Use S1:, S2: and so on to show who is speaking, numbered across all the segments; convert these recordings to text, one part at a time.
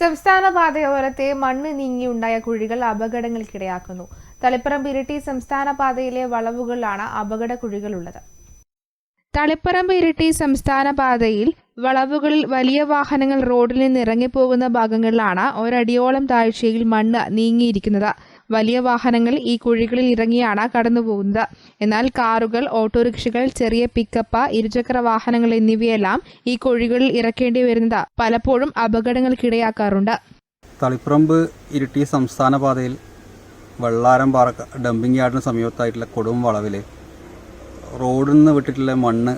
S1: സംസ്ഥാന പാതയോരത്തെ മണ്ണ് നീങ്ങിയുണ്ടായ കുഴികൾ അപകടങ്ങൾക്കിടയാക്കുന്നു. തളിപ്പറമ്പ് ഇരിട്ടി സംസ്ഥാന പാതയിലെ വളവുകളിലാണ് അപകട കുഴികളുള്ളത് തളിപ്പറമ്പ് ഇരിട്ടി സംസ്ഥാന പാതയിൽ വളവുകളിൽ വലിയ വാഹനങ്ങൾ റോഡിൽ നിന്ന് ഇറങ്ങിപ്പോകുന്ന ഭാഗങ്ങളിലാണ് ഒരടിയോളം താഴ്ചയിൽ മണ്ണ് നീങ്ങിയിരിക്കുന്നത്. വലിയ വാഹനങ്ങൾ ഈ കുഴികളിൽ ഇറങ്ങിയാണ് കടന്നുപോകുന്നത്. എന്നാൽ കാറുകൾ ഓട്ടോറിക്ഷകൾ ചെറിയ പിക്കപ്പ് ഇരുചക്ര വാഹനങ്ങൾ എന്നിവയെല്ലാം ഈ കുഴികളിൽ ഇറക്കേണ്ടി വരുന്നത് പലപ്പോഴും അപകടങ്ങൾക്കിടയാക്കാറുണ്ട്.
S2: തളിപ്പറമ്പ് ഇരിട്ടി സംസ്ഥാന പാതയിൽ വെള്ളാരം പാറ ഡംപിംഗ് യാർഡിന് സമീപത്തായിട്ടുള്ള കൊടും വളവിൽ റോഡിൽ നിന്ന് വിട്ടിട്ടുള്ള മണ്ണ്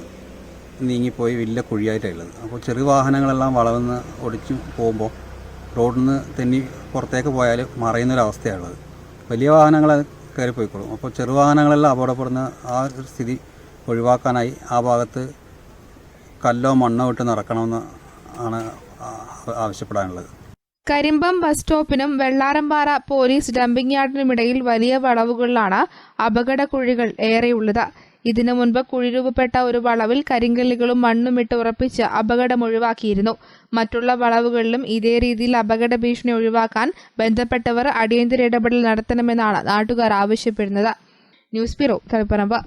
S2: നീങ്ങിപ്പോയി വലിയ കുഴിയായിട്ടുള്ളത് അപ്പോൾ ചെറിയ വാഹനങ്ങളെല്ലാം വളവിൽ ഒടിച്ചു പോകുമ്പോൾ റോഡിൽ നിന്ന് തെന്നി പുറത്തേക്ക് പോയാൽ മറയുന്നൊരവസ്ഥയാണുള്ളത് വലിയ വാഹനങ്ങൾ കയറി പോയിക്കോളും. അപ്പോൾ ചെറു വാഹനങ്ങളെല്ലാം അപകടപ്പെടുന്ന ആ ഒരു സ്ഥിതി ഒഴിവാക്കാനായി ആ ഭാഗത്ത് കല്ലോ മണ്ണോ ഇട്ട് നിറക്കണമെന്ന് ആണ് ആവശ്യപ്പെടാനുള്ളത്.
S1: കരിമ്പം ബസ് സ്റ്റോപ്പിനും വെള്ളാരമ്പാറ പോലീസ് ഡംപിംഗ് യാർഡിനുമിടയിൽ വലിയ വളവുകളിലാണ് അപകട കുഴികൾ ഏറെയുള്ളത്. ഇതിനു മുൻപ് കുഴിരൂപപ്പെട്ട ഒരു വളവിൽ കരിങ്കല്ലുകളും മണ്ണും ഇട്ട് ഉറപ്പിച്ച് അപകടം ഒഴിവാക്കിയിരുന്നു. മറ്റുള്ള വളവുകളിലും ഇതേ രീതിയിൽ അപകട ഭീഷണി ഒഴിവാക്കാൻ ബന്ധപ്പെട്ടവർ അടിയന്തര ഇടപെടൽ നടത്തണമെന്നാണ് നാട്ടുകാർ ആവശ്യപ്പെടുന്നത്. News bureau Taliparamba